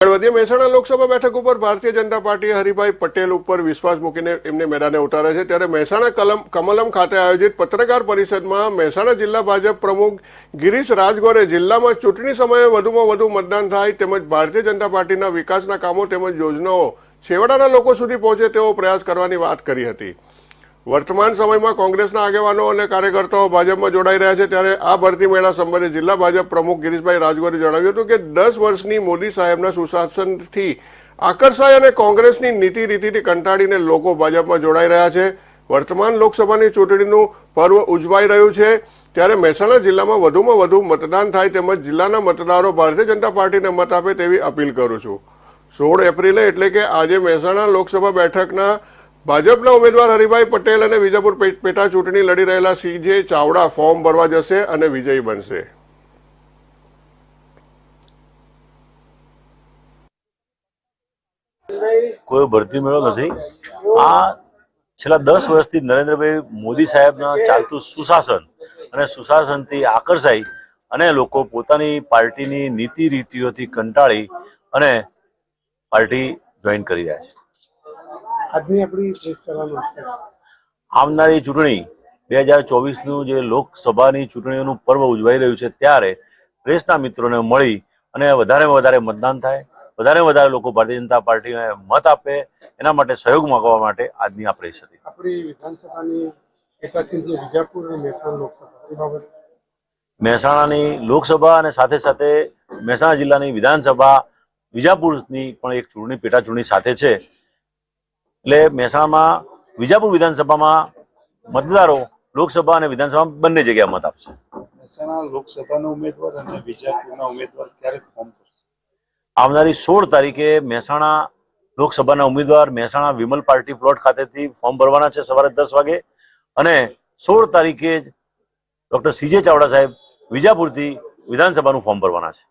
હળવદીયા મહેસાણા લોકસભા બેઠક ઉપર ભારતીય જનતા પાર્ટીએ હરિભાઈ પટેલ ઉપર વિશ્વાસ મૂકીને એમને મેદાને ઉતાર્યા છે. ત્યારે મહેસાણા કલમ કમલમ ખાતે આયોજિત પત્રકાર પરિષદમાં મહેસાણા જિલ્લા ભાજપ પ્રમુખ ગિરીશ રાજગોરે જિલ્લામાં ચૂંટણી સમયે વધુમાં વધુ મતદાન થાય તેમજ ભારતીય જનતા પાર્ટીના વિકાસના કામો તેમજ યોજનાઓ છેવાડાના લોકો સુધી પહોંચે તેવો પ્રયાસ કરવાની વાત કરી હતી. વર્તમાન સમયમાં કોંગ્રેસના આગેવાનો અને કાર્યકર્તાઓ ભાજપમાં જોડાઈ રહ્યા છે ત્યારે આ ભરતી મેળા સંબંધે જિલ્લા ભાજપ પ્રમુખ ગિરીશભાઈ રાજગોરે જણાવ્યું હતું કે દસ વર્ષની મોદી સાહેબના સુશાસનથી આકર્ષાય અને કોંગ્રેસની નીતિ રીતિથી કંટાળીને લોકો ભાજપમાં જોડાઈ રહ્યા છે. વર્તમાન લોકસભાની ચૂંટણીનું પર્વ ઉજવાઈ રહ્યું છે. ત્યારે મહેસાણા જિલ્લામાં વધુમાં વધુ મતદાન થાય તેમજ જિલ્લાના મતદારો ભારતીય જનતા પાર્ટીને મત આપે તેવી અપીલ કરું છું. સોળ એપ્રિલે એટલે કે આજે મહેસાણા લોકસભા બેઠકના ભાજપના ઉમેદવાર હરિભાઈ પટેલ અને વિજાપુર પેટા ચૂંટણી લડી રહેલા સીજે ચાવડા ફોર્મ ભરવા જશે અને વિજયી બનશે. કોઈ ભરતી મેળો નથી. આ છેલ્લા દસ વર્ષથી નરેન્દ્રભાઈ મોદી સાહેબના ચાલતું સુશાસન અને સુશાસનથી આકર્ષાઈ અને લોકો પોતાની પાર્ટીની નીતિ રીતિઓથી કંટાળી અને પાર્ટી જોઈન કરી રહ્યા છે. આજની આપણી ફેસ કરવાનો છે આવનારી ચૂંટણી બે હજાર ચોવીસનું જે લોકસભાની ચૂંટણીઓનું પર્વ ઉજવાઈ રહ્યું છે ત્યારે પ્રેસના મિત્રોને મળી અને વધારેમાં વધારે મતદાન થાય વધારે વધારે લોકો ભારતીય જનતા પાર્ટીને મત આપે એના માટે સહયોગ માંગવા માટે આજની આ પ્રેસ હતી. આપણી વિધાનસભાની પેટા ચૂંટણી વિજાપુર અને મહેસાણા લોકસભા મહેસાણાની લોકસભા અને સાથે સાથે મહેસાણા જિલ્લાની વિધાનસભા વિજાપુરની પણ એક ચૂંટણી પેટા ચૂંટણી સાથે છે. એટલે મહેસાણામાં વિજાપુર વિધાનસભામાં મતદારો લોકસભા અને વિધાનસભા બંને જગ્યાએ મત આપશે. મહેસાણા લોકસભાના ઉમેદવાર અને વિજાપુરના ઉમેદવાર ક્યારે ફોર્મ ભરશે આવનારી સોળ તારીખે મહેસાણા લોકસભાના ઉમેદવાર મહેસાણા વિમલ પાર્ટી પ્લોટ ખાતેથી ફોર્મ ભરવાના છે સવારે દસ વાગે. અને સોળ તારીખે જ ડોક્ટર સીજે ચાવડા સાહેબ વિજાપુરથી વિધાનસભાનું ફોર્મ ભરવાના છે.